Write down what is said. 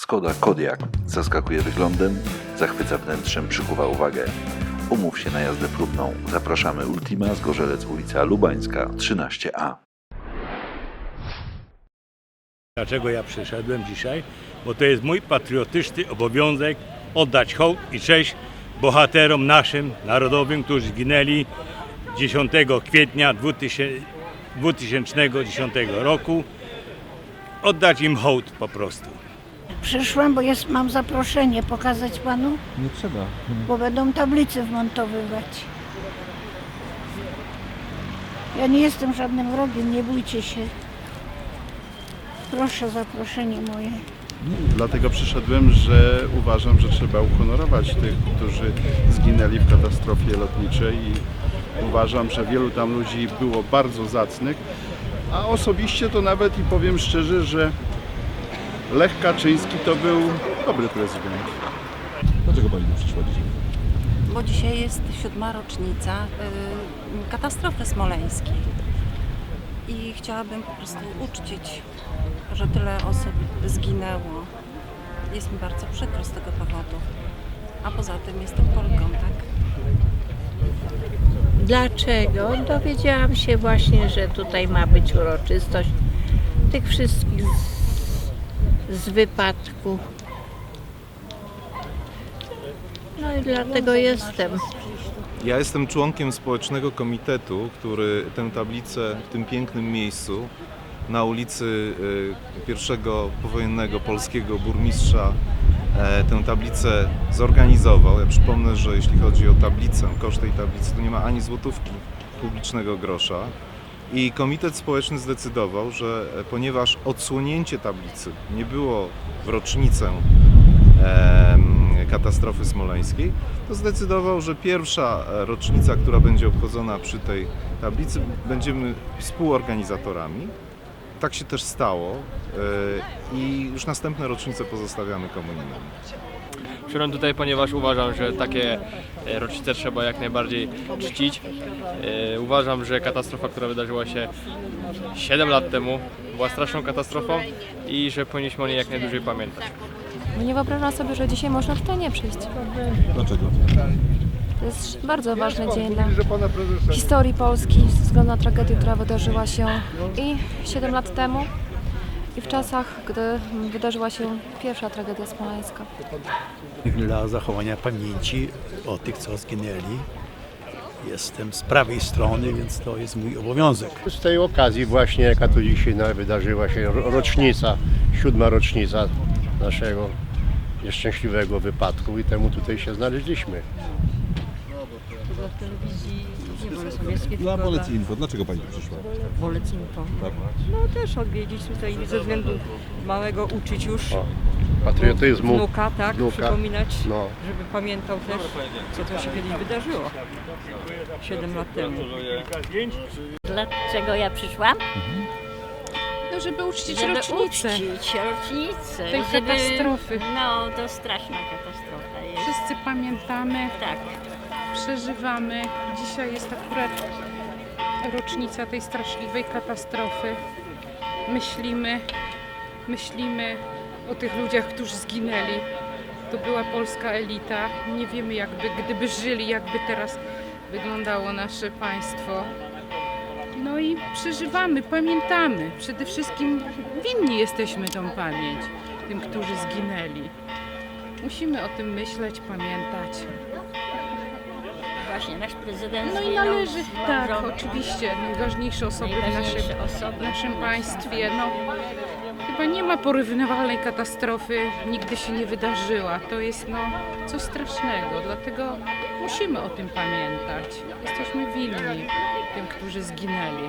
Skoda Kodiaq zaskakuje wyglądem, zachwyca wnętrzem, przykuwa uwagę. Umów się na jazdę próbną. Zapraszamy Ultima z Gorzelec ulica Lubańska 13A. Dlaczego ja przyszedłem dzisiaj? Bo to jest mój patriotyczny obowiązek oddać hołd i cześć bohaterom naszym narodowym, którzy zginęli 10 kwietnia 2000 2010 roku. Oddać im hołd po prostu. Przyszłam, bo jest, mam zaproszenie pokazać panu, Nie trzeba. bo będą tablice wmontowywać. Ja nie jestem żadnym wrogiem, nie bójcie się. Proszę zaproszenie moje. Dlatego przyszedłem, że uważam, że trzeba uhonorować tych, którzy zginęli w katastrofie lotniczej i uważam, że wielu tam ludzi było bardzo zacnych, a osobiście to nawet i powiem szczerze, że Lech Kaczyński to był dobry prezydent. Dlaczego pani tu przyszła dzisiaj? bo dzisiaj jest siódma rocznica y, katastrofy smoleńskiej. I chciałabym po prostu uczcić, że tyle osób zginęło. Jest mi bardzo przykro z tego powodu. A poza tym jestem Polką, tak? Dlaczego? Dowiedziałam się właśnie, że tutaj ma być uroczystość tych wszystkich z, wypadku. No i dlatego jestem. Ja jestem członkiem społecznego komitetu, który tę tablicę w tym pięknym miejscu na ulicy y, pierwszego powojennego polskiego burmistrza e, tę tablicę zorganizował. Ja przypomnę, że jeśli chodzi o tablicę, koszt tej tablicy, to nie ma ani złotówki publicznego grosza. I komitet społeczny zdecydował, że e, ponieważ odsłonięcie tablicy nie było w rocznicę katastrofy smoleńskiej, to zdecydował, że pierwsza e, rocznica, która będzie obchodzona przy tej tablicy, będziemy współorganizatorami. Tak się też stało e, i już następne rocznice pozostawiamy komu innemu. Przyszedłem tutaj, ponieważ uważam, że takie e, rocznice trzeba jak najbardziej czcić. E, Uważam, że katastrofa, która wydarzyła się 7 lat temu, była straszną katastrofą i że powinniśmy o niej jak najdłużej pamiętać. Bo nie wyobrażam sobie, że dzisiaj można tutaj nie przyjść. Dlaczego? To jest bardzo ważny dzień dla historii Polski ze względu na tragedię, która wydarzyła się i 7 lat temu i w czasach, gdy wydarzyła się pierwsza tragedia smoleńska. dla zachowania pamięci o tych, co zginęli. Jestem z prawej strony, więc to jest mój obowiązek. Z tej okazji właśnie, jaka tu dzisiaj wydarzyła się ro- rocznica, siódma rocznica naszego nieszczęśliwego wypadku i temu tutaj się znaleźliśmy. Dla Bolec Info. Dlaczego pani tu przyszła? Bolec Info. Tak. No też odwiedzić tutaj ze względu małego uczyć już patriotyzmu. wnuka, tak, wnuka. przypominać, No. żeby pamiętał też, co to się kiedyś wydarzyło. 7 lat temu. Dlaczego ja przyszłam? No, żeby uczcić Żeby rocznicę uczcić rocznicę. tej żeby- katastrofy. No, to straszna katastrofa jest. Wszyscy pamiętamy, Tak. Przeżywamy. Dzisiaj jest akurat rocznica tej straszliwej katastrofy. Myślimy, myślimy o tych ludziach, którzy zginęli. To była polska elita. Nie wiemy, jakby, gdyby żyli, jakby teraz wyglądało nasze państwo. No i przeżywamy, pamiętamy. Przede wszystkim winni jesteśmy tą pamięć tym, którzy zginęli. Musimy o tym myśleć, pamiętać. Właśnie nasz prezydent No i należy, z tak, małżonką. oczywiście, najważniejsze osoby w naszym, Najważniejsze osoby. naszym państwie. No, chyba nie ma porównywalnej katastrofy, nigdy się nie wydarzyła. To jest no, coś strasznego, dlatego musimy o tym pamiętać. Jesteśmy winni tym, którzy zginęli.